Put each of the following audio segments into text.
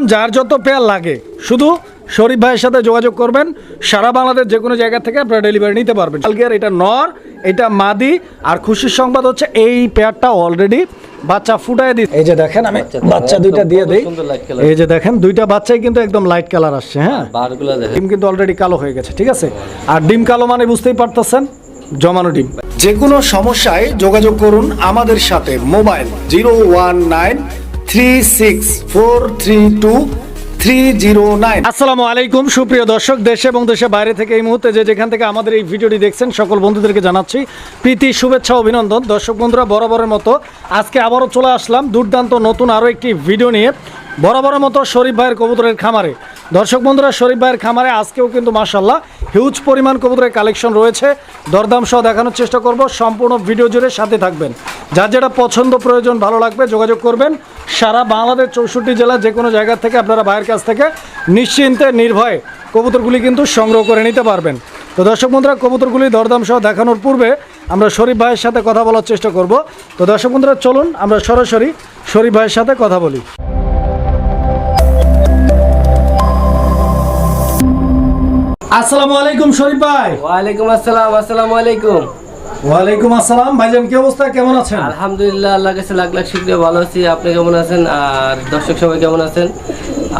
একদম যার যত পেয়ার লাগে। শুধু শরীফ ভাইয়ের সাথে যোগাযোগ করবেন সারা বাংলাদেশ যে কোনো জায়গা থেকে আপনারা ডেলিভারি নিতে পারবেন। কালকের এটা নর এটা মাদি আর খুশির সংবাদ হচ্ছে এই পেয়ারটা অলরেডি বাচ্চা ফুটায় দিচ্ছে। এই যে দেখেন আমি বাচ্চা দুইটা দিয়ে দেই। এই যে দেখেন দুইটা বাচ্চাই কিন্তু একদম লাইট কালার আসছে হ্যাঁ? বারগুলো দেখেন। ডিম কিন্তু অলরেডি কালো হয়ে গেছে ঠিক আছে? আর ডিম কালো মানে বুঝতেই পারতেছেন জমানো ডিম। যে কোনো সমস্যায় যোগাযোগ করুন আমাদের সাথে mobile zero one nine three six four three two আসসালামু আলাইকুম, সুপ্রিয় দর্শক, দেশে এবং দেশের বাইরে থেকে এই মুহূর্তে যে যেখান থেকে আমাদের এই ভিডিওটি দেখছেন, সকল বন্ধুদেরকে জানাচ্ছি প্রীতি, শুভেচ্ছা, অভিনন্দন। দর্শক বন্ধুরা, বরাবরের মতো আজকে আবারও চলে আসলাম দুর্দান্ত নতুন আরও একটি ভিডিও নিয়ে। বরাবরের মতো শরীফ ভাইয়ের কবুতরের খামারে। দর্শক বন্ধুরা, শরীফ ভাইয়ের খামারে আজকেও কিন্তু মাসাল্লাহ হিউজ পরিমাণ কবুতরের কালেকশন রয়েছে। দরদাম সহ দেখানোর চেষ্টা করব, সম্পূর্ণ ভিডিও জুড়ে সাথে থাকবেন। যার যেটা পছন্দ, প্রয়োজন, ভালো লাগবে, যোগাযোগ করবেন। সারা বাংলাদেশ চৌষট্টি জেলা যে কোনো জায়গা থেকে আপনারা ভাইয়ের কাছ থেকে নিশ্চিন্তে নির্ভয়ে কবুতরগুলি কিন্তু সংগ্রহ করে নিতে পারবেন। তো দর্শক বন্ধুরা, কবুতরগুলি দরদাম সহ দেখানোর পূর্বে আমরা শরীফ ভাইয়ের সাথে কথা বলার চেষ্টা করব। তো দর্শক বন্ধুরা, চলুন আমরা সরাসরি শরীফ ভাইয়ের সাথে কথা বলি। আসসালামু আলাইকুম শরীফ ভাই। ওয়ালাইকুম আসসালাম, আসসালামু আলাইকুম। ওয়ালাইকুম আসসালাম। ভাইজান কি অবস্থা? কেমন আছেন? আলহামদুলিল্লাহ আল্লাহ কাছে লাখ লাখ শুক্রিয়া। ভালো আছি। আপনি কেমন আছেন? আর দর্শক সবাই কেমন আছেন?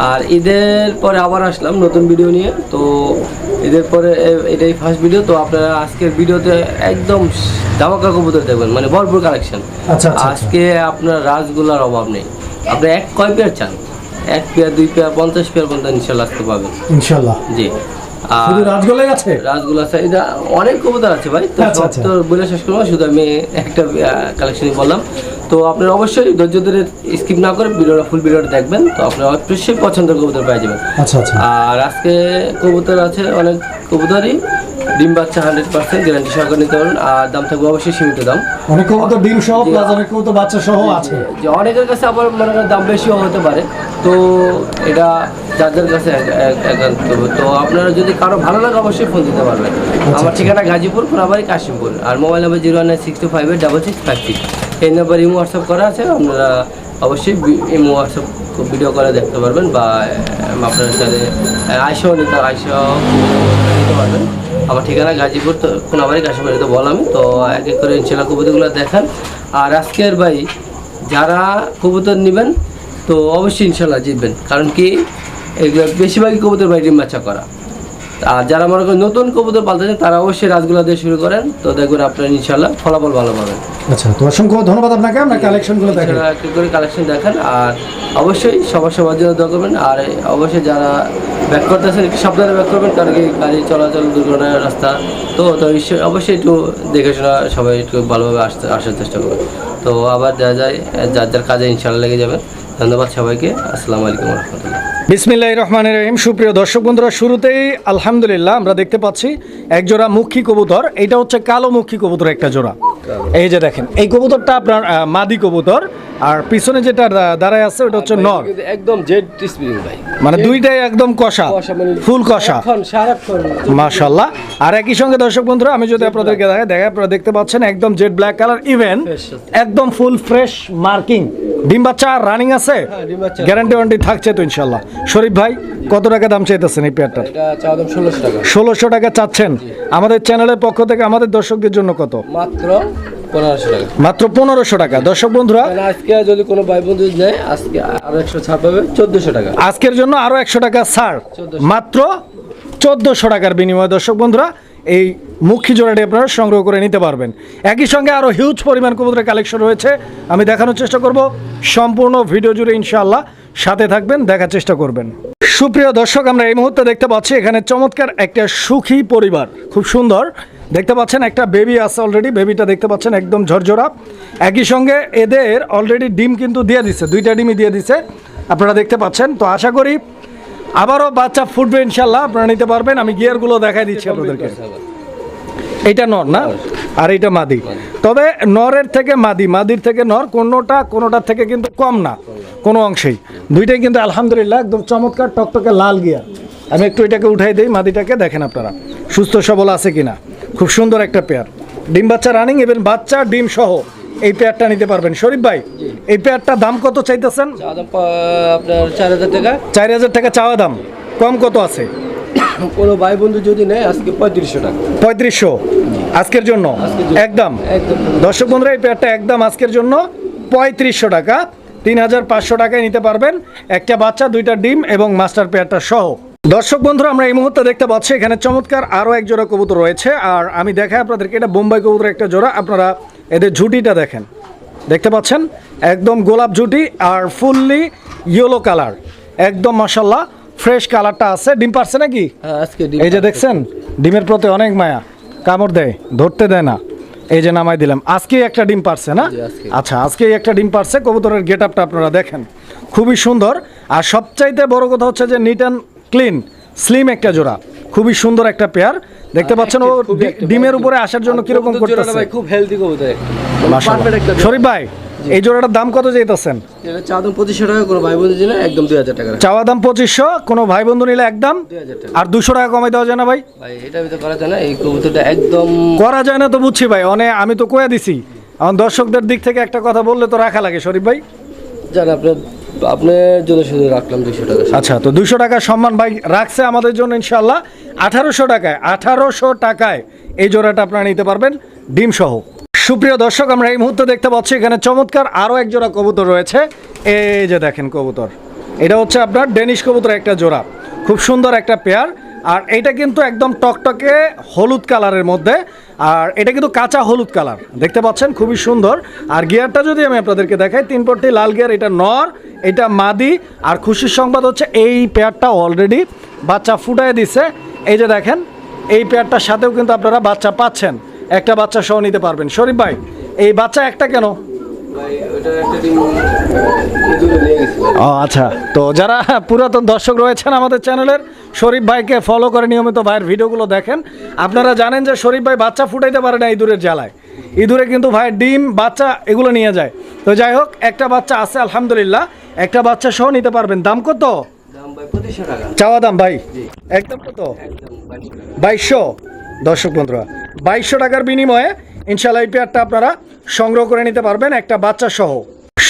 আর ঈদের পরে আবার আসলাম নতুন ভিডিও নিয়ে। তো ঈদের পরে এটাই ফার্স্ট ভিডিও তো আপনারা আজকের ভিডিওতে একদম ধামাকা কবুতর দেখবেন। মানে ভরপুর কালেকশন আচ্ছা, আচ্ছা, আজকে আপনার রাজগুলার অভাব নেই। আপনি এক কয় পেয়ার চান? এক পেয়ার দুই পেয়ার পঞ্চাশ পেয়ার পর্যন্ত ইনশাল্লাহ আসতে পাবেন ইনশাল্লাহ। জি। শুধু রাজগোলাই আছে? রাজগুলা চাহিদা অনেক কবুতর আছে ভাই। তো আচ্ছা, আচ্ছা। তো বলে শেষ করব শুধু আমি একটা কালেকশনই বললাম। তো আপনারা অবশ্যই ধৈর্য ধরে স্কিপ না করে ভিডিওটা ফুল ভিডিওটা দেখবেন। তো আপনারা অবশ্যই পছন্দের কবুতর পেয়ে যাবেন। আচ্ছা আচ্ছা। আর আজকে কবুতর আছে অনেক কবুতরই। ডিম বাচ্চা হান্ড্রেড পার্সেন্ট গ্যারান্টি সহকারে নিতে পারবেন। আর দাম থাকবে অবশ্যই সীমিত দাম। অনেক কবুতর ডিম সহ প্লাস অনেক কবুতর বাচ্চা সহ আছে। যে অনেকের কাছে আবার মনে করেন দাম বেশিও হতে পারে। তো এটা যার যার কাছে এক- এক- একান্ত। তো আপনারা যদি কারও ভালো লাগে অবশ্যই ফোন দিতে পারবেন। আমার ঠিকানা গাজীপুর কোনাবাড়ি কাশিমপুর। আর mobile number zero nine six two five eight double six five six এই নাম্বার ইমো হোয়াটসঅ্যাপ করা আছে আপনারা অবশ্যই ইমো হোয়াটসঅ্যাপ ভিডিও করে দেখতে পারবেন বা আপনার সাথে আইসাও নিতে আইসাও নিতে পারবেন। আমার ঠিকানা গাজীপুর তো কোনাবাড়ি কাশিমপুর তো বললাম। তো এক এক করে ইনশাল্লাহ কবিতাগুলো দেখান। আর আজকের ভাই যারা কবুতর নেবেন তো অবশ্যই ইনশাল্লাহ জিতবেন। কারণ কি এগুলো বেশিরভাগই কবুতর বাড়ি ডিম বাচ্চা করা। আর যারা মনে করেন নতুন কবুতর পালতেছেন তারা অবশ্যই রাজগুলা দিয়ে শুরু করেন। তো দেখবেন আপনারা ইনশাল্লাহ ফলাফল ভালো পাবেন। আচ্ছা তো অসংখ্য ধন্যবাদ আপনাকে। আমরা কালেকশনগুলো দেখেন একটু করে কালেকশন দেখান। আর অবশ্যই সবার সবার জন্য দোয়া করবেন। আর অবশ্যই যারা ব্যাক করতেছেন একটু সাবধানে ব্যাক করবেন। কারণ কি গাড়ি চলাচল দুর্ঘটনার রাস্তা। তো তো অবশ্যই একটু দেখে শোনা সবাই একটু ভালোভাবে আসতে আসার চেষ্টা করবেন। তো আবার যা যায় যার যার কাজে ইনশাল্লাহ লেগে যাবে ধন্যবাদ সবাইকে। আসসালামু আলাইকুম রহমতুল্লাহ। বিসমিল্লাহ রহমান রহিম। সুপ্রিয় দর্শক বন্ধুরা, শুরুতেই আলহামদুলিল্লাহ আমরা দেখতে পাচ্ছি এক জোড়া মুখী কবুতর। এটা হচ্ছে কালো মুখী কবুতর একটা জোড়া। এই যে দেখেন এই কবুতরটা আপনার মাদি কবুতর আর পিছনে যেটা দাঁড়ায় আছে ওটা হচ্ছে নর। একদম জেড স্প্রিং ভাই। মানে দুইটাই একদম কষা ফুল কষা। মাশাল্লাহ আর একই সঙ্গে দর্শক বন্ধুরা আমি যদি আপনাদেরকে দেখাই দেখে আপনারা দেখতে পাচ্ছেন একদম জেড ব্ল্যাক কালার ইভেন একদম ফুল ফ্রেশ মার্কিং। ডিম বাচ্চা আর রানিং আছে গ্যারান্টি ওয়ারেন্টি থাকছে তো ইনশাল্লাহ শরীফ ভাই কত টাকা দাম চাইতেছেন এই পেয়ারটার ষোলোশো টাকা। চাচ্ছেন। আমাদের চ্যানেলের পক্ষ থেকে আমাদের দর্শকদের জন্য কত? মাত্র পনেরোশো টাকা। মাত্র পনেরোশো টাকা। দর্শক বন্ধুরা আজকে যদি কোনো ভাই বন্ধু নেয় আজকে আরও একশো ছাড় পাবে চোদ্দশো টাকা। আজকের জন্য আরও একশো টাকা ছাড়। মাত্র চোদ্দশো টাকার বিনিময়ে দর্শক বন্ধুরা এই মুখী জোড়াটি আপনারা সংগ্রহ করে নিতে পারবেন। একই সঙ্গে আরও হিউজ পরিমাণ কবুতরের কালেকশন রয়েছে। আমি দেখানোর চেষ্টা করব। সম্পূর্ণ ভিডিও জুড়ে ইনশাআল্লাহ সাথে থাকবেন দেখার চেষ্টা করবেন। সুপ্রিয় দর্শক আমরা এই মুহূর্তে দেখতে পাচ্ছি এখানে চমৎকার একটা সুখী পরিবার। খুব সুন্দর। দেখতে পাচ্ছেন একটা বেবি আছে অলরেডি বেবিটা দেখতে পাচ্ছেন একদম ঝরঝরা। একই সঙ্গে এদের অলরেডি ডিম কিন্তু দিয়ে দিছে দুইটা ডিমই দিয়ে দিছে আপনারা দেখতে পাচ্ছেন। তো আশা করি আবারও বাচ্চা ফুটবে ইনশাল্লাহ আপনারা নিতে পারবেন। আমি গিয়ারগুলো দেখাই দিচ্ছি আপনাদেরকে। এইটা নর না? আর এইটা মাদি। তবে নরের থেকে মাদি মাদির থেকে নর কোনোটা কোনোটার থেকে কিন্তু কম না কোনো অংশেই। দুইটাই কিন্তু আলহামদুলিল্লাহ একদম চমৎকার টকটকে লাল গিয়ার আমি একটু এটাকে উঠাই দিই মাদিটাকে দেখেন আপনারা সুস্থ সবল আছে কিনা। খুব সুন্দর একটা পেয়ার ডিম বাচ্চা রানিং এবং বাচ্চা ডিম সহ এই পেয়ারটা নিতে পারবেন। শরীফ ভাই এই পেয়ারটা দাম কত চাইতেছেন? আপনার চার হাজার টাকা। চার হাজার টাকা চাওয়া দাম। কম কত আছে? কোনো ভাই বন্ধু যদি নেয় আজকে পঁয়ত্রিশশো টাকা। পঁয়ত্রিশশো। আজকের জন্য? একদম। একদম। দর্শক বন্ধুরা এই পেয়ারটা একদম আজকের জন্য পঁয়ত্রিশশো টাকা। তিন হাজার পাঁচশো টাকায় নিতে পারবেন। একটা বাচ্চা দুইটা ডিম এবং মাস্টার পেয়ারটা সহ। দর্শক বন্ধুরা আমরা এই মুহূর্তে দেখতে পাচ্ছি এখানে চমৎকার আরও এক জোড়া কবুতর রয়েছে। আর আমি দেখাই আপনাদেরকে এটা বোম্বাই কবুতর একটা জোড়া। আপনারা এদের ঝুটিটা দেখেন। দেখতে পাচ্ছেন? একদম গোলাপ ঝুটি আর ফুললি ইয়েলো কালার। একদম মাসাল্লাহ ফ্রেশ কালারটা আছে। ডিম পারছে নাকি? হ্যাঁ আজকে এই যে দেখছেন ডিমের প্রতি অনেক মায়া। কামড় দেয় ধরতে দেয় না। এই যে নামাই দিলাম। আজকে একটা ডিম পারছে না? আচ্ছা আজকে একটা ডিম পারছে। কবুতরের গেট আপটা আপনারা দেখেন। খুবই সুন্দর। আর সবচাইতে বড় কথা হচ্ছে যে নিট অ্যান্ড ক্লিন স্লিম একটা জোড়া। খুবই সুন্দর একটা পেয়ার। দেখতে পাচ্ছেন ও ডিমের উপরে আসার জন্য কীরকম করতেছে? ভাই খুব হেলদি কবুতর। শরীফ ভাই এই জোড়াটার দাম কত যেতেছেন এটা চা দাম পঁচিশশো টাকা কোনো ভাই বন্ধু জন্য একদম দুই হাজার টাকা। চাওয়া দাম পঁচিশশো কোনো ভাই বন্ধু নিলে একদম আর দুশো টাকা কমাই দেওয়া যায় না ভাই? ভাই এটা করা যায় না এই কবুতরটা একদম করা যায় না তো বুঝছি ভাই অনেক আমি তো কয়ে দিছি। আমার দর্শকদের দিক থেকে একটা কথা বললে তো রাখা লাগে শরীফ ভাই। জান আপনার আচ্ছা তো দুশো সম্মান ভাই রাখছে আমাদের জন্য আঠারোশো টাকায় আঠারোশো টাকায় এই জোড়াটা আপনারা নিতে পারবেন সুপ্রিয় দর্শক, আমরা এই মুহূর্তে দেখতে পাচ্ছি এখানে চমৎকার আরও এক জোড়া কবুতর রয়েছে। এই যে দেখেন কবুতর, এটা হচ্ছে আপনার ডেনিশ কবুতর একটা জোড়া। খুব সুন্দর একটা পেয়ার। আর এটা কিন্তু একদম টকটকে হলুদ কালারের মধ্যে। আর এটা কিন্তু কাঁচা হলুদ কালার। দেখতে পাচ্ছেন, খুবই সুন্দর। আর গিয়ারটা যদি আমি আপনাদেরকে দেখাই, তিন পট্টি লাল গিয়ার, এটা নর, এটা মাদি, আর খুশির সংবাদ হচ্ছে এই পেয়ারটা অলরেডি বাচ্চা ফুটায় দিছে। এই যে দেখেন, এই পেয়ারটার সাথেও কিন্তু আপনারা বাচ্চা পাচ্ছেন। একটা বাচ্চা সহ নিতে পারবেন। শরীফ ভাই, এই বাচ্চা একটা কেন? ও আচ্ছা। তো যারা পুরাতন দর্শক রয়েছেন আমাদের চ্যানেলের শরীফ ভাইকে ফলো করে নিয়মিত ভাইয়ের ভিডিওগুলো দেখেন। আপনারা জানেন যে শরীফ ভাই বাচ্চা ফুটাইতে পারে না ইঁদুরের জ্বালায়। ইঁদুরে কিন্তু ভাই ডিম বাচ্চা এগুলো নিয়ে যায়। তো যাই হোক একটা বাচ্চা আছে আলহামদুলিল্লাহ। একটা বাচ্চা সহ নিতে পারবেন। দাম কত? চাওয়া দাম ভাই? একদম কত? বাইশশো দর্শক বন্ধুরা বাইশশো টাকার বিনিময়ে ইনশাল্লাহ এই পেয়ারটা আপনারা সংগ্রহ করে নিতে পারবেন একটা বাচ্চা সহ।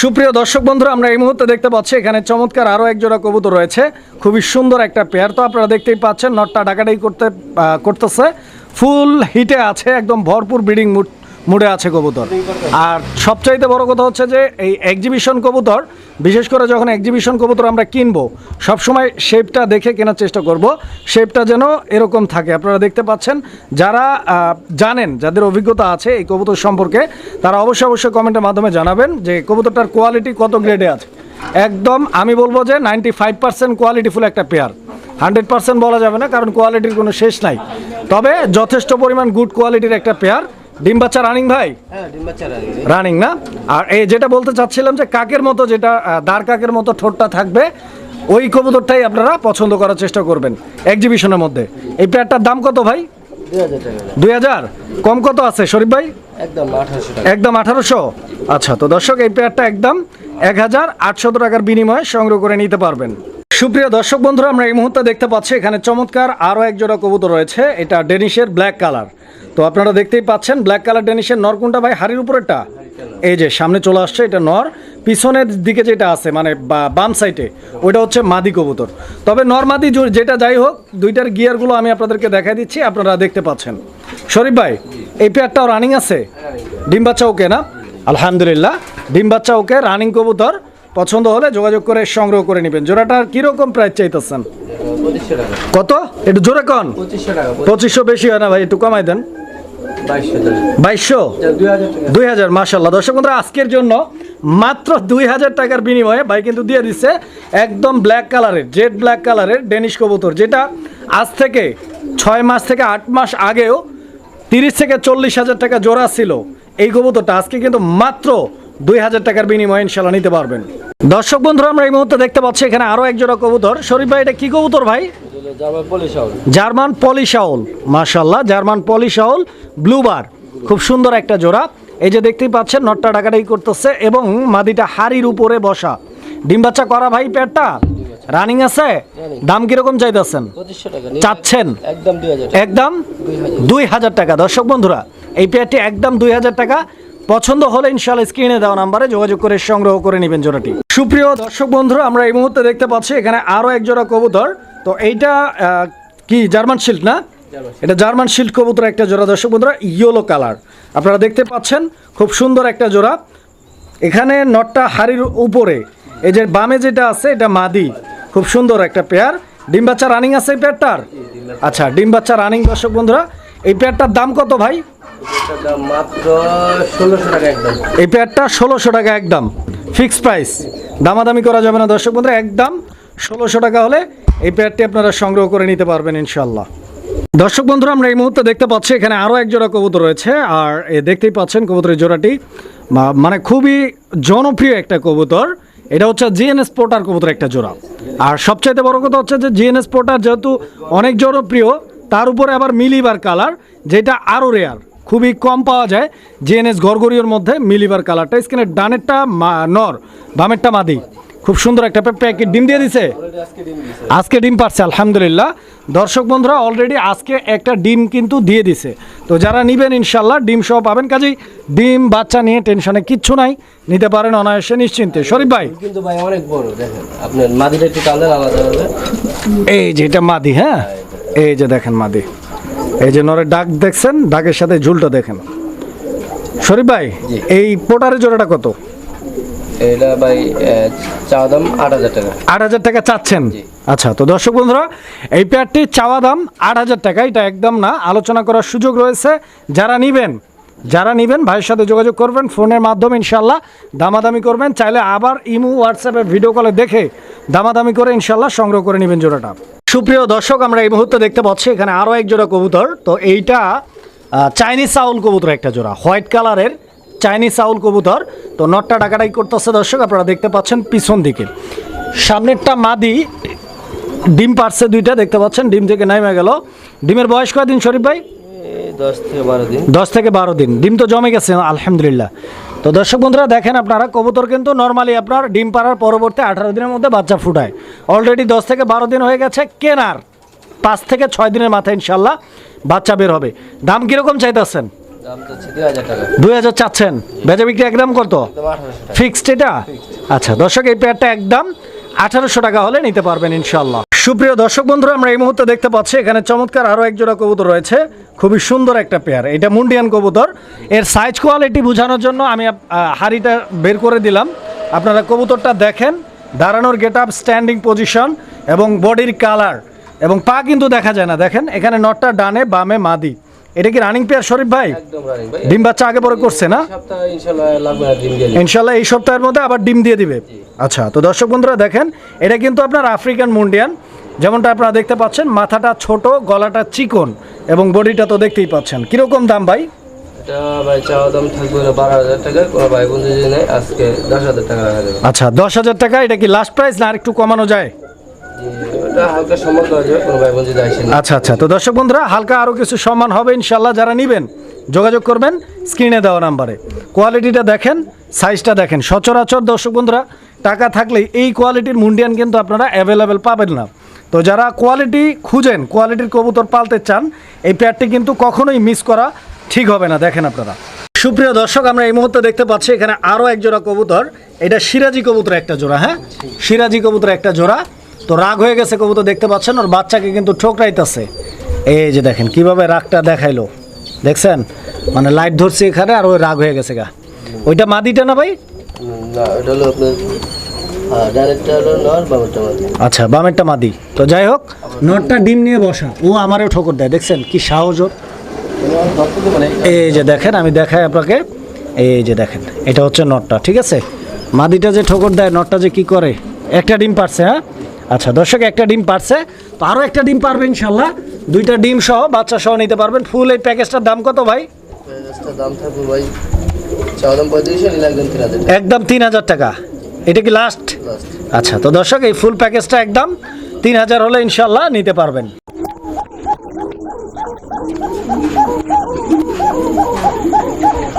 সুপ্রিয় দর্শক বন্ধুরা, আমরা এই মুহূর্তে দেখতে পাচ্ছি এখানে চমৎকার আরও একজোড়া কবুতর রয়েছে। খুবই সুন্দর একটা পেয়ার তো আপনারা দেখতেই পাচ্ছেন, নটটা ডাকাডাকি করতে করতেছে। ফুল হিটে আছে, একদম ভরপুর ব্রিডিং মুড মুডে আছে কবুতর। আর সবচাইতে বড় কথা হচ্ছে যে এই এক্সিবিশন কবুতর, বিশেষ করে যখন এক্সিবিশন কবুতর আমরা কিনবো, সবসময় শেপটা দেখে কেনার চেষ্টা করব। শেপটা যেন এরকম থাকে। আপনারা দেখতে পাচ্ছেন, যারা জানেন, যাদের অভিজ্ঞতা আছে এই কবুতর সম্পর্কে, তারা অবশ্যই অবশ্যই কমেন্টের মাধ্যমে জানাবেন যে কবুতরটার কোয়ালিটি কত গ্রেডে আছে। একদম আমি বলব যে নাইনটি ফাইভ পার্সেন্ট কোয়ালিটিফুল একটা পেয়ার হান্ড্রেড পার্সেন্ট বলা যাবে না, কারণ কোয়ালিটির কোনো শেষ নাই। তবে যথেষ্ট পরিমাণ গুড কোয়ালিটির একটা পেয়ার ডিম বাচ্চা রানিং ভাই? হ্যাঁ রানিং না? আর এই যেটা বলতে চাচ্ছিলাম যে কাকের মতো যেটা দাঁড় কাকের মতো ঠোঁটটা থাকবে ওই কবুতরটাই আপনারা পছন্দ করার চেষ্টা করবেন এক্সিবিশনের মধ্যে। এই পেয়ারটার দাম কত ভাই? দুই হাজার কম কত আছে শরীফ ভাই? একদম আঠারোশো আচ্ছা তো দর্শক এই পেয়ারটা একদম এক হাজার আটশত টাকার বিনিময়ে সংগ্রহ করে নিতে পারবেন। সুপ্রিয় দর্শক বন্ধুরা, আমরা এই মুহূর্তে দেখতে পাচ্ছি, এখানে চমৎকার আরও এক জোড়া কবুতর রয়েছে। এটা ডেনিশের ব্ল্যাক কালার। তো আপনারা দেখতেই পাচ্ছেন, ব্ল্যাক কালার ডেনিশের নর কোনটা ভাই? হাড়ির উপরেরটা? এই যে, সামনে চলে আসছে, এটা নর। পিছনের দিকে যেটা আছে মানে বাম সাইডে, ওইটা হচ্ছে মাদি কবুতর। তবে নর মাদি যেটা যাই হোক, দুইটার গিয়ারগুলো আমি আপনাদেরকে দেখাই দিচ্ছি, আপনারা দেখতে পাচ্ছেন। শরীফ ভাই, এই পেয়ারটাও রানিং আছে? ডিম বাচ্চা ওকে না আলহামদুলিল্লাহ, ডিম বাচ্চা ওকে রানিং কবুতর। পছন্দ হলে যোগাযোগ করে সংগ্রহ করে নেবেন। জোড়াটার কীরকম প্রাইস চাইতেছেন? কত? একটু জোরে কন? পঁচিশশো বেশি হয় না ভাই একটু কমাই দেন। বাইশশো দুই হাজার মাসাল্লাহ দর্শক বন্ধুরা আজকের জন্য মাত্র দুই হাজার টাকার বিনিময়ে ভাই কিন্তু দিয়ে দিচ্ছে একদম ব্ল্যাক কালারের জেড ব্ল্যাক কালারের ডেনিশ কবুতর যেটা আজ থেকে ছয় মাস থেকে আট মাস আগেও তিরিশ থেকে চল্লিশ হাজার টাকা জোড়া ছিল। এই কবুতরটা আজকে কিন্তু মাত্র দুই হাজার টাকার বিনিময়ে ইনশাল্লাহ নিতে পারবেন। দর্শক বন্ধুরা আমরা এই মুহূর্তে দেখতে পাচ্ছি এখানে আরও এক জোড়া কবুতর। শরীফ ভাই এটা কি কবুতর ভাই? জার্মান পলিশাউল মাশাল্লাহ জার্মান পলিশাউল ব্লুবার খুব সুন্দর একটা জোড়া। এই যে দেখতেই পাচ্ছেন নটটা ডাকাডাকি করতেছে এবং মাদিটা হাড়ির উপরে বসা। ডিম বাচ্চা করা ভাই পেটটা? রানিং আছে? দাম কীরকম চাইতেছেন? চাচ্ছেন? একদম দুই হাজার টাকা। দর্শক বন্ধুরা এই পেয়ারটি একদম দুই হাজার টাকা। পছন্দ হলে ইনশাল্লাহ স্ক্রিনে দেওয়া নাম্বারে যোগাযোগ করে সংগ্রহ করে নেবেন জোড়াটি। সুপ্রিয় দর্শক বন্ধুরা আমরা এই মুহূর্তে দেখতে পাচ্ছি এখানে আরও এক জোড়া কবুতর। তো এইটা কি জার্মান শিল্ড না? এটা জার্মান শিল্ড কবুতর একটা জোড়া দর্শক বন্ধুরা ইয়েলো কালার। আপনারা দেখতে পাচ্ছেন খুব সুন্দর একটা জোড়া। এখানে নটটা হাড়ির উপরে এই যে বামে যেটা আছে এটা মাদি। খুব সুন্দর একটা পেয়ার। ডিম বাচ্চা রানিং আছে এই পেয়ারটার? আচ্ছা ডিম বাচ্চা রানিং দর্শক বন্ধুরা এই পেয়ারটার দাম কত ভাই? এই পেয়ারটা ষোলোশো টাকা একদম। Fix price. দামাদামি করা যাবে না দর্শক বন্ধুরা, একদম ষোলোশো টাকা হলে এই পেয়ারটি আপনারা সংগ্রহ করে নিতে পারবেন ইনশাল্লাহ দর্শক বন্ধুরা, আমরা এই মুহূর্তে দেখতে পাচ্ছি এখানে আরও এক জোড়া কবুতর রয়েছে, আর দেখতেই পাচ্ছেন কবুতরের জোড়াটি। মানে খুবই জনপ্রিয় একটা কবুতর। এটা হচ্ছে জিএনএস পোর্টার কবুতর একটা জোড়া। আর সবচাইতে বড় কথা হচ্ছে যে জিএনএস পোর্টার যেহেতু অনেক জনপ্রিয়, তার উপরে আবার মিলিবার কালার, যেটা আরও রেয়ার খুবই কম পাওয়া যায়। জিএনএস গড়গড়িওর মধ্যে মিলিবার কালারটা। স্কিনের ডানেরটা নর বামেরটা মাদি। খুব সুন্দর একটা প্যাকেট ডিম দিয়ে দিছে। আজকে ডিম পারছে আলহামদুলিল্লাহ। দর্শক বন্ধুরা অলরেডি আজকে একটা ডিম কিন্তু দিয়ে দিছে। তো যারা নিবেন ইনশাল্লাহ ডিম সহ পাবেন। কাজেই ডিম বাচ্চা নিয়ে টেনশনে কিচ্ছু নাই। নিতে পারেন অনায়াসে নিশ্চিন্তে। শরীফ ভাই? কিন্তু ভাই অনেক বড় দেখেন। আপনার মাদিটা একটু কালার আলাদা হবে। এই যে এটা মাদি হ্যাঁ? এই যে দেখেন মাদি। এই যে নরে ডাক দেখছেন ডাকের সাথে ঝুলটা দেখেন। শরীফ ভাই এই পোটারের জোড়াটা কত? এটা ভাই চা দাম আট হাজার টাকা। আট হাজার টাকা চাচ্ছেন? আচ্ছা তো দর্শক বন্ধুরা এই পেয়ারটির চাওয়া দাম আট হাজার টাকা এটা একদম না আলোচনা করার সুযোগ রয়েছে। যারা নিবেন যারা নিবেন ভাইয়ের সাথে যোগাযোগ করবেন ফোনের মাধ্যমে ইনশাল্লাহ দামাদামি করবেন। চাইলে আবার ইমু হোয়াটসঅ্যাপে ভিডিও কলে দেখে দামাদামি করে ইনশাল্লাহ সংগ্রহ করে নেবেন জোড়াটা। সুপ্রিয় দর্শক আমরা এই মুহূর্তে দেখতে পাচ্ছি এখানে আরও এক জোড়া কবুতর। তো এইটা চাইনিজ সাউল কবুতর একটা জোড়া হোয়াইট কালারের চাইনিজ সাউল কবুতর। তো নটটা ডাকাটাই করতেছে দর্শক আপনারা দেখতে পাচ্ছেন পিছন দিকে। সামনেরটা মাদি ডিম পারছে দুইটা দেখতে পাচ্ছেন ডিম থেকে নামে গেল। ডিমের বয়স কয়দিন শরীফ ভাই? দশ থেকে বারো দিন। দশ থেকে বারো দিন। ডিম তো জমে গেছে আলহামদুলিল্লাহ। তো দর্শক বন্ধুরা দেখেন আপনারা কবুতর কিন্তু নর্মালি আপনার ডিম পাড়ার পরবর্তী আঠারো দিনের মধ্যে বাচ্চা ফুটায়। অলরেডি দশ থেকে বারো দিন হয়ে গেছে কেনার পাঁচ থেকে ছয় দিনের মাথায় ইনশাল্লাহ বাচ্চা বের হবে। দাম কীরকম চাইতেছেন? দুই হাজার চাচ্ছেন। বেচা বিক্রি একদম কত? ফিক্সড এটা? আচ্ছা দর্শক এই পেয়ারটা একদম আঠারোশো টাকা হলে নিতে পারবেন ইনশাল্লাহ। সুপ্রিয় দর্শক বন্ধুরা, আমরা এই মুহূর্তে দেখতে পাচ্ছি, এখানে চমৎকার আরও একজোড়া কবুতর রয়েছে। খুবই সুন্দর একটা পেয়ার এটা মুন্ডিয়ান কবুতর। এর সাইজ কোয়ালিটি বোঝানোর জন্য আমি হাড়িটা বের করে দিলাম। আপনারা কবুতরটা দেখেন, দাঁড়ানোর গেট আপ স্ট্যান্ডিং পজিশন এবং বডির কালার এবং পা কিন্তু দেখা যায় না। দেখেন, এখানে নটটা ডানে, বামে, মাদি। এটা কি রানিং পেয়ার শরীফ ভাই? ডিম বাচ্চা আগে পরে করছে না? ইনশাল্লাহ এই সপ্তাহের মধ্যে আবার ডিম দিয়ে দিবে। আচ্ছা তো দর্শক বন্ধুরা দেখেন এটা কিন্তু আপনার আফ্রিকান মুন্ডিয়ান। যেমনটা আপনারা দেখতে পাচ্ছেন মাথাটা ছোট গলাটা চিকন এবং বডিটা তো দেখতেই পাচ্ছেন। কীরকম দাম ভাই? আচ্ছা দশ হাজার টাকা এটা কি লাস্ট প্রাইস না আর একটু কমানো যায়? আচ্ছা আচ্ছা। তো দর্শক বন্ধুরা, হালকা আরও কিছু সম্মান হবে ইনশাল্লাহ যারা নেবেন, যোগাযোগ করবেন স্ক্রিনে দেওয়া নাম্বারে। কোয়ালিটিটা দেখেন, সাইজটা দেখেন। সচরাচর দর্শক বন্ধুরা, টাকা থাকলে এই কোয়ালিটির মুন্ডিয়ান কিন্তু আপনারা অ্যাভেলেবেল পাবেন না। তো যারা কোয়ালিটি খুঁজেন, কোয়ালিটির কবুতর পালতে চান, এই প্যাডটি কিন্তু কখনোই মিস করা ঠিক হবে না, দেখেন আপনারা। সুপ্রিয় দর্শক, আমরা এই মুহূর্তে দেখতে পাচ্ছি এখানে আরও এক জোড়া কবুতর। এটা সিরাজি কবুতর একটা জোড়া হ্যাঁ? সিরাজি কবুতর একটা জোড়া। তো রাগ হয়ে গেছে কবুতর দেখতে পাচ্ছেন ওর বাচ্চাকে কিন্তু ঠোকরাইতেছে। এই যে দেখেন কীভাবে রাগটা দেখাইলো। দেখছেন? মানে লাইট ধরছে এখানে আর ওই রাগ হয়ে গেছে গা। ওইটা মাদিটা না ভাই? না হলো আপনার আচ্ছা বামেরটা মাদি। তো যাই হোক নটটা ডিম নিয়ে বসা। ও আমারও ঠোকর দেয় দেখছেন? কি সাহস ওর। এই যে দেখেন আমি দেখাই আপনাকে। এই যে দেখেন এটা হচ্ছে নটটা ঠিক আছে? মাদিটা যে ঠোকর দেয় নটটা যে কি করে? একটা ডিম পারছে হ্যাঁ? আচ্ছা দর্শক একটা ডিম পারছে। তো আরও একটা ডিম পারবে ইনশাল্লাহ। দুইটা ডিম সহ বাচ্চা সহ নিতে পারবেন। ফুল এই প্যাকেজটার দাম কত ভাই? প্যাকেজটার দাম থাকবে একদম তিন হাজার টাকা। এটা কি লাস্ট আচ্ছা তো দর্শক এই ফুল প্যাকেজটা একদম তিন হাজার হলে ইনশাল্লাহ নিতে পারবেন।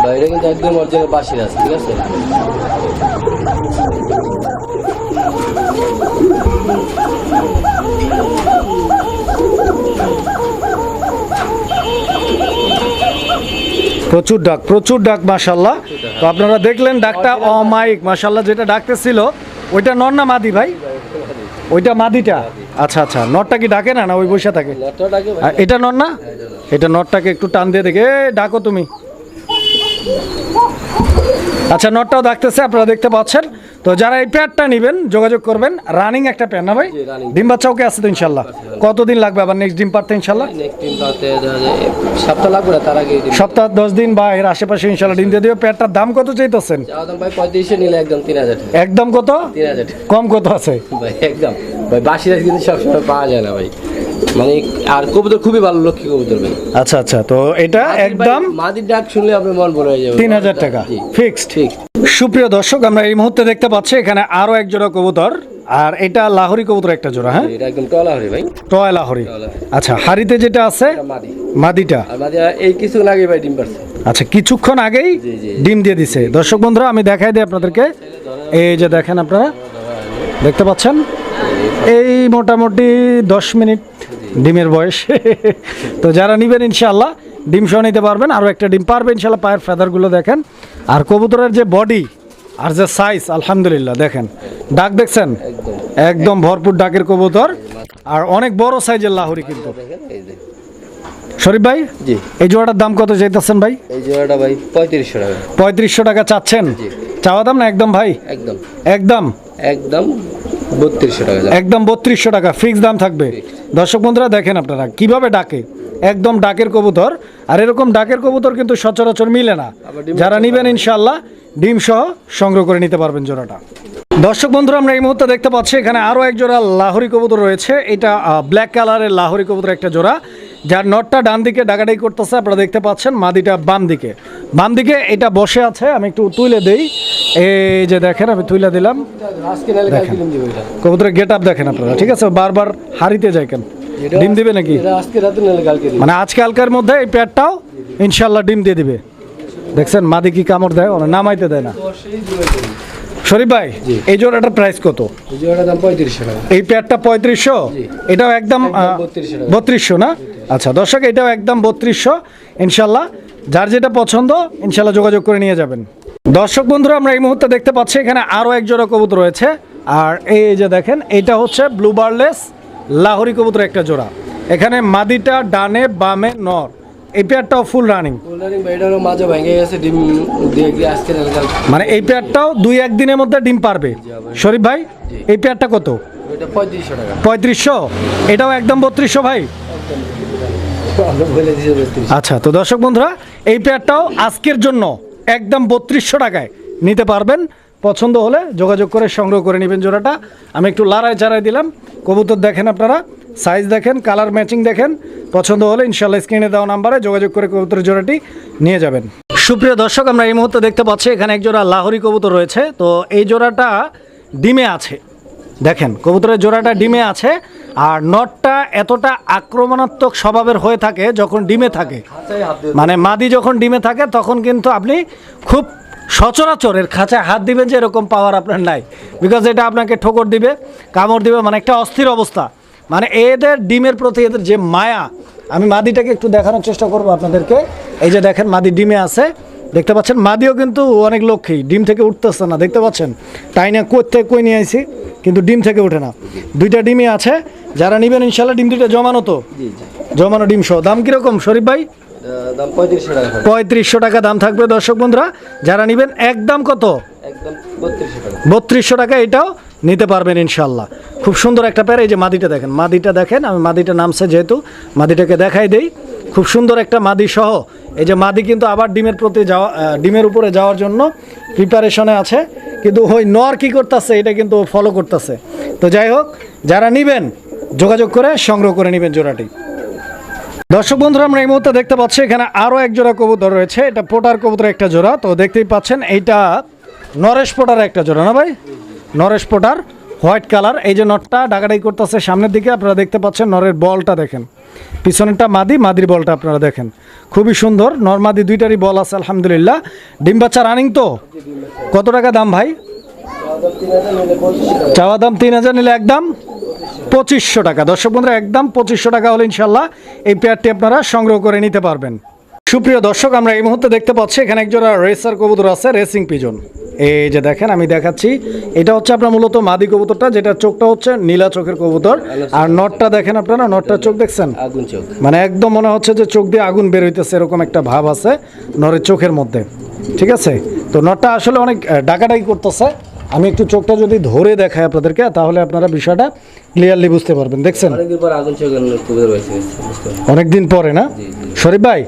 বাইরে কিন্তু একদম অরিজিনাল বাসির আছে ঠিক আছে? প্রচুর ডাক প্রচুর ডাক মাসাল্লাহ তো আপনারা দেখলেন ডাকটা অমায়িক মাসাল্লাহ যেটা ডাকতেছিল ওইটা নর না মাদি ভাই? ওইটা মাদিটা? আচ্ছা আচ্ছা নটটা কি ডাকে না না ওই বসে থাকে? এটা নর না? এটা নটটাকে একটু টান দিয়ে দেখে ডাকো তুমি। আচ্ছা নটটাও ডাকতেছে আপনারা দেখতে পাচ্ছেন। তো যারা এই প্যাডটা নেবেন যোগাযোগ করবেন। রানিং একটা প্যাড না ভাই? ডিম বাচ্চা ওকে আছে তো ইনশাল্লাহ। কতদিন লাগবে আবার নেক্সট ডিম পারতে ইনশাল্লাহ? সপ্তাহ লাগবে তার আগে সপ্তাহ দশ দিন বা এর আশেপাশে ইনশাল্লাহ ডিম দিয়ে দিও প্যাডটার দাম কত চাইতেছেন? একদম কত? কম কত আছে? একদম। ভাই বাসি কিন্তু সবসময় পাওয়া যায় না ভাই। মানে আর কবুতর খুবই ভালো লক্ষ্মী কবুতর ভাই। আচ্ছা আচ্ছা তো এটা একদম মাদির ডাক শুনলে আপনার মন ভরে যাবে। তিন হাজার টাকা। ফিক্সড ঠিক। সুপ্রিয় দর্শক আমরা এই মুহূর্তে দেখতে পাচ্ছি এখানে আরও এক জোড়া কবুতর আর এটা লাহোরি কবুতর একটা জোড়া হ্যাঁ? এটা একদম টলা হরি ভাই। টয় লাহোরি। আচ্ছা হাড়িতে যেটা আছে মাদি। মাদিটা। মাদি এই কিছু লাগে ভাই ডিম পারছে। আচ্ছা কিছুক্ষণ আগেই। ডিম দিয়ে দিছে। দর্শক বন্ধুরা আমি দেখাই দিই আপনাদেরকে। এই যে দেখেন আপনারা দেখতে পাচ্ছেন? এই মোটামুটি দশ মিনিট ডিমের বয়স। তো যারা নিবেন ইনশাল্লাহ ডিম সহ নিতে পারবেন। আরও একটা ডিম পারবে ইনশাল্লাহ পায়ের ফেদারগুলো দেখেন। আর কবুতরের যে বডি আর যে সাইজ আলহামদুলিল্লাহ দেখেন। ডাক দেখছেন? একদম ভরপুর ডাকের কবুতর। আর অনেক বড় সাইজের লাহোরি কিন্তু। শরীফ ভাই জি। এই জোড়াটার দাম কত চাইতেছেন ভাই? এই জোড়াটা ভাই পঁয়ত্রিশশো টাকা। পঁয়ত্রিশশো টাকা চাচ্ছেন? চাওয়া দাম না একদম ভাই? একদম। একদম? একদম বত্রিশশো টাকা। একদম বত্রিশশো টাকা। ফিক্স দাম থাকবে? দর্শক বন্ধুরা দেখেন আপনারা কীভাবে ডাকে। একদম ডাকের কবুতর আর এরকম ডাকের কবুতর কিন্তু সচরাচর মিলে না। যারা নিবেন ইনশাল্লাহ ডিম সহ সংগ্রহ করে নিতে পারবেন জোড়াটা। দর্শক বন্ধুরা আমরা এই মুহূর্তে দেখতে পাচ্ছি এখানে আরও এক জোড়া লাহরি কবুতর রয়েছে। এটা ব্ল্যাক কালারের লাহরি কবুতর একটা জোড়া। যার নটটা ডান দিকে ডাকাডাই করতেছে আপনারা দেখতে পাচ্ছেন মাদিটা বাম দিকে। বাম দিকে এটা বসে আছে আমি একটু তুলে দেই। এই যে দেখেন আমি তুলে দিলাম। কবুতরের গেট আপ দেখেন আপনারা ঠিক আছে? বারবার হারিতে যায় কেন? ডিম দিবে নাকি? মানে আজকে কালকার মধ্যে এই প্যাডটাও ইনশাল্লাহ ডিম দিয়ে দিবে। দেখছেন মাদি কি কামড় দেয় ওরা নামাইতে দেয় না। শরীফ ভাই। এই জোড়াটার প্রাইস কত? এই জোড়াটার দাম পঁয়ত্রিশশো টাকা। এই প্যাডটা পঁয়ত্রিশশো? এটাও একদম একদম 3200 টাকা। বত্রিশশো না? আচ্ছা দর্শক এটাও একদম বত্রিশশো। ইনশাল্লাহ যার যেটা পছন্দ ইনশাল্লাহ যোগাযোগ করে নিয়ে যাবেন। দর্শক বন্ধুরা আমরা এই মুহূর্তে দেখতে পাচ্ছি এখানে আরও এক জোড়া কবুতর রয়েছে। আর এই যে দেখেন এটা হচ্ছে ব্লু বার্লেস লাহোরি কবুতর একটা জোড়া। এখানে মাদিটা ডানে বামে নর। এই পেয়ারটাও ফুল রানিং মাঝে ভেঙে গেছে ডিম আজকে মানে এই পেয়ারটাও দুই একদিনের মধ্যে ডিম পারবে? শরীফ ভাই এই পেয়ারটা কত? পঁয়ত্রিশশো এটাও একদম বত্রিশশো ভাই? আচ্ছা তো দর্শক বন্ধুরা এই পেয়ারটাও আজকের জন্য একদম বত্রিশশো টাকায় নিতে পারবেন। পছন্দ হলে যোগাযোগ করে সংগ্রহ করে নেবেন জোড়াটা। আমি একটু লাড়াই চাড়াই দিলাম। কবুতর দেখেন আপনারা সাইজ দেখেন কালার ম্যাচিং দেখেন। পছন্দ হলে ইনশাল্লাহ স্ক্রিনে দেওয়া নাম্বারে যোগাযোগ করে কবুতরের জোড়াটি নিয়ে যাবেন। সুপ্রিয় দর্শক আমরা এই মুহূর্তে দেখতে পাচ্ছি এখানে এক জোড়া লাহোরি কবুতর রয়েছে। তো এই জোড়াটা ডিমে আছে। দেখেন কবুতরের জোড়াটা ডিমে আছে। আর নটটা এতটা আক্রমণাত্মক স্বভাবের হয়ে থাকে যখন ডিমে থাকে। মানে মাদি যখন ডিমে থাকে তখন কিন্তু আপনি খুব সচরাচর এর খাঁচায় হাত দিবেন যে এরকম পাওয়ার আপনার নাই। বিকজ এটা আপনাকে ঠোকর দিবে কামড় দিবে মানে একটা অস্থির অবস্থা। মানে এদের ডিমের প্রতি এদের যে মায়া আমি মাদিটাকে একটু দেখানোর চেষ্টা করব আপনাদেরকে। এই যে দেখেন মাদি ডিমে আছে দেখতে পাচ্ছেন? মাদিও কিন্তু অনেক লক্ষ্মী ডিম থেকে উঠতেছে না দেখতে পাচ্ছেন? তাই না কই থেকে কই নিয়ে আইছি কিন্তু ডিম থেকে ওঠে না। দুইটা ডিমই আছে যারা নিবেন ইনশাল্লাহ ডিম দুইটা জমানো তো। জমানো ডিম সহ। দাম কীরকম শরীফ ভাই? দাম পঁয়ত্রিশশো টাকা করে। পঁয়ত্রিশশো টাকা দাম থাকবে দর্শক বন্ধুরা। যারা নেবেন একদম কত? বত্রিশশো টাকা। এটাও নিতে পারবেন ইনশাল্লাহ খুব সুন্দর একটা প্যার এই যে মাদিটা দেখেন মাদিটা দেখেন আমি মাদিটা নামছে যেহেতু মাদিটাকে দেখাই দেই। খুব সুন্দর একটা মাদি সহ এই যে মাদি কিন্তু আবার ডিমের প্রতি যাওয়া ডিমের উপরে যাওয়ার জন্য প্রিপারেশনে আছে। কিন্তু ওই নর কী করতেছে এটা কিন্তু ফলো করতেছে। তো যাই হোক যারা নিবেন যোগাযোগ করে সংগ্রহ করে নেবেন জোড়াটি। দর্শক বন্ধুরা, আমরা এই মুহূর্তে দেখতে পাচ্ছি এখানে আরও এক জোড়া কবুতর রয়েছে। এটা পোটার কবুতর একটা জোড়া। তো দেখতেই পাচ্ছেন, এইটা নরেশ পোটার একটা জোড়া, না ভাই? নরেশ পোটার, হোয়াইট কালার। এই যে নটটা ডাকাডাই করতেছে সামনের দিকে, আপনারা দেখতে পাচ্ছেন নরের বলটা দেখেন। পিছনেরটা মাদি, মাদির বলটা আপনারা দেখেন। খুবই সুন্দর নরমাদি দুইটারই বল আছে, আলহামদুলিল্লাহ। ডিম বাচ্চা রানিং তো? কত টাকা দাম ভাই? চাওয়া দাম তিন হাজার নিলে একদম পঁচিশশো টাকা। দর্শক বন্ধুরা একদম পঁচিশশো টাকা হলে ইনশাল্লাহ এই পেয়ারটি আপনারা সংগ্রহ করে নিতে পারবেন। সুপ্রিয় দর্শক আমরা এই মুহূর্তে দেখতে পাচ্ছি এখানে একজোড়া রেসার কবুতর আছে রেসিং পিজন এই যে দেখেন আমি দেখাচ্ছি। এটা হচ্ছে আপনার মূলত মাদি কবুতরটা যেটা চোখটা হচ্ছে নীলা চোখের কবুতর। আর নটটা দেখেন আপনারা নটটা চোখ দেখছেন? আগুন চোখ। মানে একদম মনে হচ্ছে যে চোখ দিয়ে আগুন বের হইতেছে এরকম একটা ভাব আছে নরের চোখের মধ্যে। ঠিক আছে? তো নটটা আসলে অনেক ডাকাডাকি করতেছে। আমি একটু চোখটা যদি ধরে দেখাই আপনাদেরকে তাহলে আপনারা বিষয়টা ক্লিয়ারলি বুঝতে পারবেন। দেখছেন? অনেকদিন পর না? শরীফ ভাই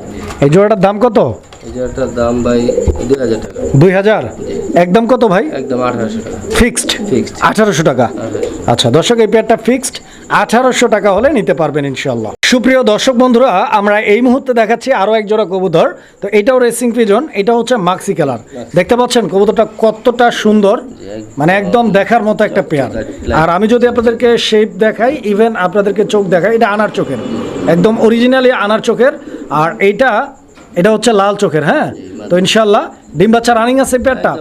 এই জোড়াটার দাম কত? দাম ভাই দুই হাজার একদম কত ভাই? একদম আঠারোশো টাকা। ফিক্সড? Fixed. আঠারোশো টাকা। আচ্ছা দর্শক এই পেয়ারটা ফিক্সড। আঠারোশো টাকা হলে নিতে পারবেন ইনশাল্লাহ সুপ্রিয় দর্শক বন্ধুরা, আমরা এই মুহূর্তে দেখাচ্ছি আরও এক জোড়া কবুতর। তো এটাও রেসিং পিজন এটা হচ্ছে মাক্সি কালার দেখতে পাচ্ছেন, কবুতরটা কতটা সুন্দর মানে একদম দেখার মতো একটা পেয়ার আর আমি যদি আপনাদেরকে শেপ দেখাই ইভেন আপনাদেরকে চোখ দেখাই, এটা আনার চোখের। একদম অরিজিনালি আনার চোখের। আর এইটা, এটা হচ্ছে লাল চোখের হ্যাঁ? তো ইনশাল্লাহ ডিম বাচ্চা রানিং আছে পেয়ারটা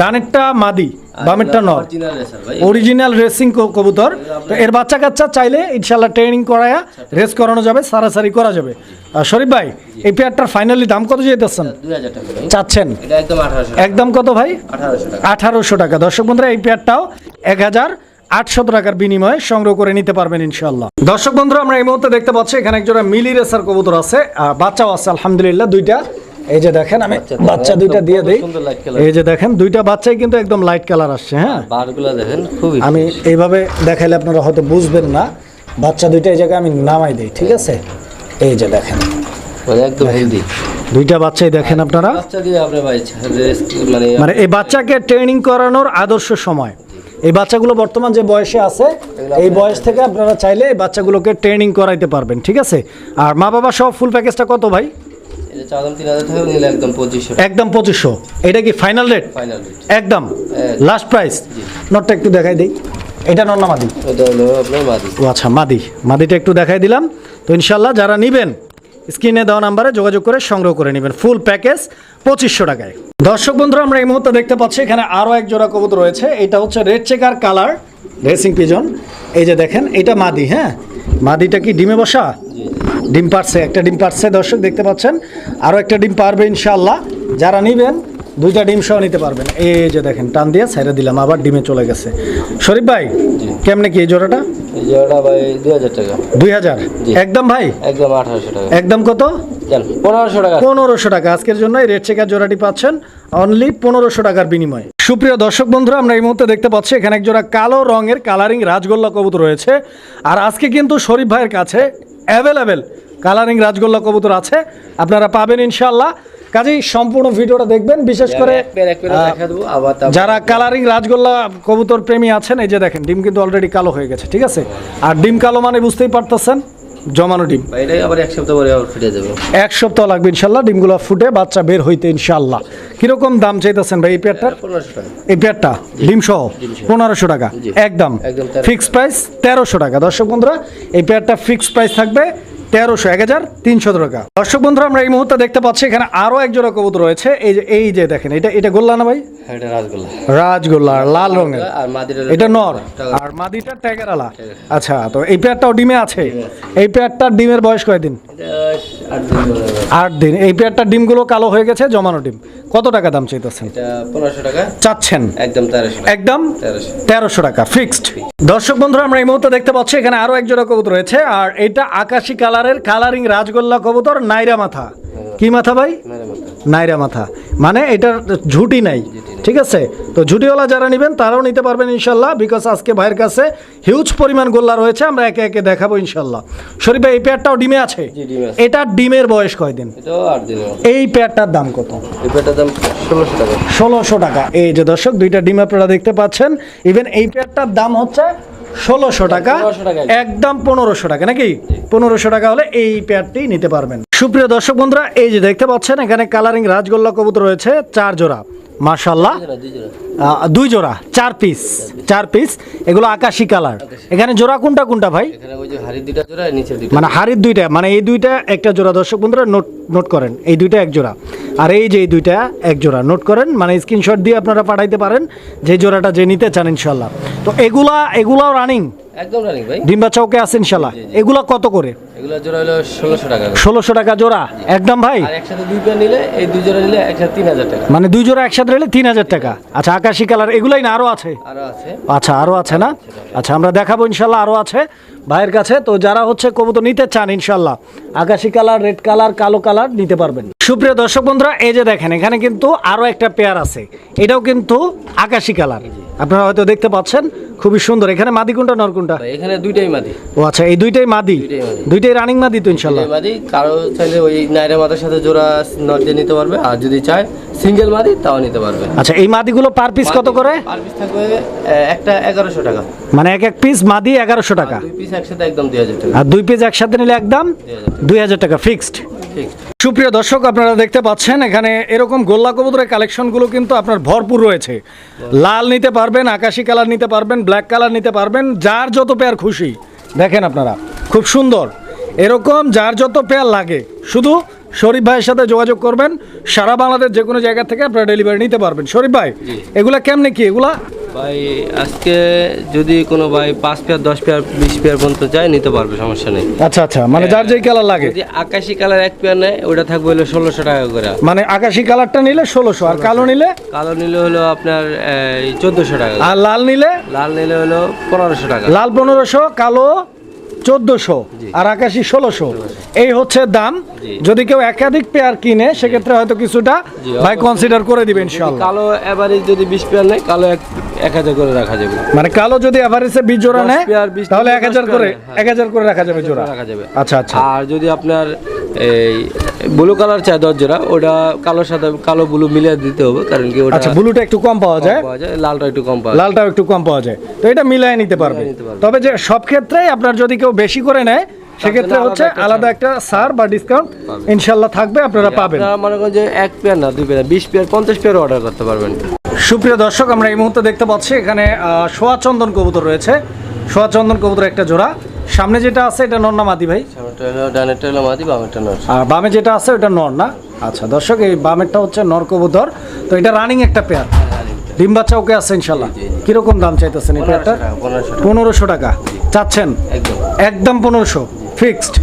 ডানেরটা মাদি বামেরটা নর। অরিজিনাল রেসিং কবুতর। তো এর বাচ্চা কাচ্চা চাইলে ইনশাল্লাহ ট্রেনিং করায়া রেস করানো যাবে সারাসারি করা যাবে। আর শরীফ ভাই এই পেয়ারটার ফাইনালি দাম কত যেতেছেন চাচ্ছেন? এটা একদম কত ভাই? আঠারোশো টাকা। দর্শক বন্ধুরা এই পেয়ারটাও এক হাজার আটশত টাকার বিনিময়ে সংগ্রহ করে নিতে পারবেন ইনশাল্লাহ দর্শক বন্ধুরা আমরা এই মুহূর্তে দেখতে পাচ্ছি এখানে একজোড়া মিলি রেসার কবুতর আছে বাচ্চাও আছে আলহামদুলিল্লাহ দুইটা। এই যে দেখেন আমি বাচ্চা- দুইটা দিয়ে দিই। এই যে দেখেন দুইটা বাচ্চাই কিন্তু একদম লাইট কালার আসছে হ্যাঁ? বারগুলো দেখেন খুবই আমি এইভাবে দেখাইলে আপনারা হয়তো বুঝবেন না বাচ্চা দুইটা এই জায়গায় আমি নামাই দিই ঠিক আছে? এই যে দেখেন। মানে একদম হেলদি দুইটা বাচ্চাই দেখেন আপনারা। মানে মানে এই বাচ্চাকে ট্রেনিং করানোর আদর্শ সময়। এই বাচ্চাগুলো বর্তমান যে বয়সে আছে এই বয়স থেকে আপনারা চাইলে এই বাচ্চাগুলোকে ট্রেনিং করাইতে পারবেন ঠিক আছে? আর মা বাবা সব ফুল প্যাকেজটা কত ভাই? একদম পঁচিশশো এটা কি ফাইনাল রেট একদম। লাস্ট প্রাইস নটটা একটু দেখাই দিই। এটা মাদি। ও আচ্ছা মাদি। মাদিটা একটু দেখাই দিলাম। তো ইনশাল্লাহ যারা নেবেন স্ক্রিনে দেওয়া নাম্বারে যোগাযোগ করে সংগ্রহ করে নেবেন। ফুল প্যাকেজ পঁচিশশো টাকায়। দর্শক বন্ধুরা আমরা এই মুহূর্তে দেখতে পাচ্ছি এখানে আরও এক জোড়া কবুতর রয়েছে। এটা হচ্ছে red checker colour racing pigeon এই যে দেখেন এটা মাদি হ্যাঁ? মাদিটা কি ডিমে বসা? ডিম পারছে একটা ডিম পারছে। দর্শক দেখতে পাচ্ছেন আরও একটা ডিম পারবে ইনশাল্লাহ যারা নেবেন দুইটা ডিম সহ নিতে পারবেন। এই যে দেখেন টান দিয়ে ছেড়ে দিলাম আবার ডিমে চলে গেছে। শরীফ ভাই কেমনে কি এই জোড়াটা? জোড়াটা ভাই দুই হাজার টাকা। দুই হাজার? একদম ভাই? একদম আঠারোশো টাকা। একদম কত? পনেরোশো টাকা। পনেরোশো টাকা। আজকের জন্য এই রেড চেকার জোড়াটি পাচ্ছেন অনলি পনেরোশো টাকার বিনিময়ে। সুপ্রিয় দর্শক বন্ধুরা আমরা এই মুহূর্তে দেখতে পাচ্ছি এখানে এক জোড়া কালো রঙের কালারিং রাজগোল্লা কবুতর রয়েছে। আর আজকে কিন্তু শরীফ ভাইয়ের কাছে অ্যাভেলেবেল কালারিং রাজগোল্লা কবুতর আছে আপনারা পাবেন ইনশাল্লাহ কাজেই সম্পূর্ণ ভিডিওটা দেখবেন বিশেষ করে যারা কালারিং রাজগোল্লা কবুতর প্রেমী আছেন এই যে দেখেন ডিম কিন্তু অলরেডি কালো হয়ে গেছে ঠিক আছে? আর ডিম কালো মানে বুঝতেই পারতেছেন জমানো ডিম। এটাই আবার এক সপ্তাহ পরে আবার ফিরে যাবে। এক সপ্তাহ লাগবে ইনশাল্লাহ ডিমগুলো ফুটে বাচ্চা বের হইতে ইনশাল্লাহ। কীরকম দাম চাইতেছেন ভাই এই পেয়ারটা? এই পেয়ারটা? ডিম সহ? পনেরোশো টাকা। একদম। ফিক্সড ফিক্স প্রাইস তেরোশো টাকা। দর্শক বন্ধুরা এই পেয়ারটা ফিক্সড প্রাইস থাকবে তেরোশো এক হাজার তিনশো টাকা। দর্শক বন্ধুরা আমরা এই মুহূর্তে দেখতে পাচ্ছি এখানে আরও এক জোড়া কবুতর রয়েছে। এই যে এই যে দেখেন এটা এটা গোল্লা না ভাই? রাসগোল্লা রাজগোল্লা। লাল রঙের। এটা নর। আর মাদিটা ট্যাগের আলা। আচ্ছা তো এই পেয়ারটাও ডিমে আছে। এই পেয়ারটার ডিমের বয়স কয়দিন? আট দিন এই পেয়ারটার ডিমগুলো কালো হয়ে গেছে জমানো ডিম। কত টাকা দাম চাইতেছেন? চাচ্ছেন? একদম তেরোশো টাকা। একদম তেরোশো। টাকা ফিক্সড দর্শক বন্ধুরা আমরা এই মুহূর্তে দেখতে পাচ্ছি এখানে আরও এক জোড়া কবুতর রয়েছে আর এটা আকাশি কালারের কালারিং রাজগোল্লা কবুতর নাইরা মাথা। কি মাথা ভাই? নাইরা মাথা। মানে এটার ঝুটি নাই। ঠিক আছে? তো ঝুটিওয়ালা যারা নেবেন তারাও নিতে পারবেন ইনশাল্লাহ বিকজ আজকে ভাইয়ের কাছে হিউজ পরিমাণ গোল্লা রয়েছে আমরা একে একে দেখাবো ইনশাল্লাহ। শরীফ ভাই এই পেয়ারটাও ডিমে আছে। এটার ডিমের বয়স কয়দিন? এই পেয়ারটার দাম কত? ষোলোশো টাকা। এই যে দর্শক দুইটা ডিম আপনারা দেখতে পাচ্ছেন। ইভেন এই পেয়ারটার দাম হচ্ছে ষোলোশো টাকা। 1500 টাকা। একদম পনেরোশো টাকা নাকি? পনেরোশো টাকা হলে এই পেয়ারটি নিতে পারবেন। সুপ্রিয় দর্শক বন্ধুরা এই যে দেখতে পাচ্ছেন এখানে কালারিং রাজগোল্লা কবুতর রয়েছে চার জোড়া। মার্শাল্লাহ দুই জোড়া, চার পিস চার পিস এগুলো আকাশি কালার। এখানে জোড়া কোনটা কোনটা ভাই? মানে হাড়ির দুইটা মানে এই দুইটা একটা জোড়া। দর্শক বন্ধুরা নোট নোট করেন এই দুইটা এক জোড়া। আর এই যে এই দুইটা এক জোড়া নোট করেন মানে স্ক্রিনশট দিয়ে আপনারা পাঠাইতে পারেন যে জোড়াটা যে নিতে চান ইনশাল্লাহ তো এগুলা এগুলাও রানিং একদম রানিং ভাই। ডিম বাচ্চা ওকে আছে ইনশাল্লাহ এগুলো কত করে? এগুলো জোড়া হলো ষোলোশো টাকা করে। ষোলোশো টাকা জোড়া। একদম ভাই? আর একসাথে দুই পেয়ার নিলে এই দুই জোড়া নিলে একসাথে তিন হাজার টাকা। মানে দুই জোড়া একসাথে তিন হাজার টাকা। আচ্ছা আকাশি কালার এগুলাই না আরও আছে? আরও আছে। আচ্ছা আরও আছে না? আচ্ছা আমরা দেখাবো ইনশাল্লাহ আরও আছে ভাইয়ের কাছে। তো যারা হচ্ছে কবুতর নিতে চান ইনশাল্লাহ আকাশি কালার রেড কালার কালো কালার নিতে পারবেন। সুপ্রিয় দর্শক বন্ধুরা এই যে দেখেন এখানে কিন্তু আরও একটা পেয়ার আছে। এটাও কিন্তু আকাশি কালার। আপনারা হয়তো দেখতে পাচ্ছেন খুবই সুন্দর। এখানে মাদি কোনটা নর কোনটা? এখানে দুইটাই মাদি। ও আচ্ছা এই দুইটাই মাদি? দুইটাই রানিং মাদি তো ইনশাল্লাহ দুইটাই মাদি কারও চাইলে ওই নাইরা মাদার সাথে জোড়া নট দিয়ে নিতে পারবে আর যদি চায় সিঙ্গেল মাদি তাও নিতে পারবে। আচ্ছা এই মাদিগুলো পার পিস কত করে? পার পিস থাকবে একটা এগারোশো টাকা। মানে এক এক পিস মাদি এগারোশো টাকা। দুই পিস একসাথে একদম দুই হাজার টাকা। আর দুই পিস একসাথে নিলে একদম দুই হাজার টাকা। ফিক্সড সুপ্রিয় দর্শক আপনারা দেখতে পাচ্ছেন এখানে এরকম গোল্লা কবুতরের কালেকশনগুলো কিন্তু আপনার ভরপুর রয়েছে। লাল নিতে পারবেন আকাশি কালার নিতে পারবেন ব্ল্যাক কালার নিতে পারবেন যার যত পেয়ার খুশি। দেখেন আপনারা খুব সুন্দর। এরকম যার যত পেয়ার লাগে শুধু শরীফ ভাইয়ের সাথে যোগাযোগ করবেন। সারা বাংলাদেশ যে কোনো জায়গা থেকে আপনারা ডেলিভারি নিতে পারবেন। শরীফ ভাই এগুলা কেমনে কি? এগুলা ভাই আজকে যদি কোনো ভাই পাঁচ পেয়ার দশ পেয়ার বিশ পেয়ার পর্যন্ত চায় নিতে পারবে সমস্যা নেই। আচ্ছা আচ্ছা মানে যার যেই কালার লাগে। যদি আকাশি কালার এক পেয়ার নেয় ওটা থাকবে হলো ষোলোশো টাকা করে। মানে আকাশি কালারটা নিলে ষোলোশো আর কালো নিলে? কালো নিলে হলো আপনার চোদ্দোশো টাকা আর লাল নিলে? লাল নিলে হলো পনেরোশো টাকা। লাল পনেরোশো কালো চোদ্দশো আর আকাশি ষোলোশো। এই হচ্ছে দাম। যদি কেউ একাধিক পেয়ার কিনে সেক্ষেত্রে হয়তো কিছুটা ভাই কনসিডার করে দিবেন কালো এভারেজ যদি বিশ পেয়ার নেয় কালো এক এক হাজার করে রাখা যাবে। মানে কালো যদি এভারেজে বিশ জোড়া নেয় তাহলে এক হাজার করে হ্যাঁ। এক হাজার করে রাখা যাবে জোড়া। রাখা যাবে। আচ্ছা আচ্ছা। আর যদি আপনার এই ব্লু কালার চায় দশ জোড়া ওটা কালোর সাথে কালো ব্লু মিলিয়ে দিতে হবে কারণ কি ওটা আচ্ছা ব্লুটা একটু কম পাওয়া যায়। লালটা একটু কম পাওয়া যায়। লালটাও একটু কম পাওয়া যায়। তো এটা মিলাই নিতে পারবে। তবে যে সব ক্ষেত্রেই আপনার যদি কেউ বেশি করে নেয় সেক্ষেত্রে হচ্ছে আলাদা একটা সার বা ডিসকাউন্ট ইনশাল্লাহ থাকবে আপনারা পাবেন। মনে করেন যে এক পেয়ার না দুই পেয়ার বিশ পেয়ার পঞ্চাশ পেয়ার অর্ডার করতে পারবেন। সুপ্রিয় দর্শক আমরা এই মুহূর্তে দেখতে পাচ্ছি এখানে আহ, সোয়া চন্দন কবুতর রয়েছে। সোয়া চন্দন কবুতর একটা জোড়া। সামনে যেটা আছে এটা নর না মাদি ভাই? ডানেরটা হলো মাদি বামেরটা নর আর বামে যেটা আছে ওটা নর না? আচ্ছা দর্শক এই বামেরটা হচ্ছে নর কবুতর। তো এটা রানিং একটা পেয়ার ডিম বাচ্চা ওকে আছে ইনশাল্লাহ। কীরকম দাম চাইতেছেন এই পেয়ারটা পনেরোশো টাকা চাচ্ছেন একদম। একদম পনেরোশো। ফিক্সড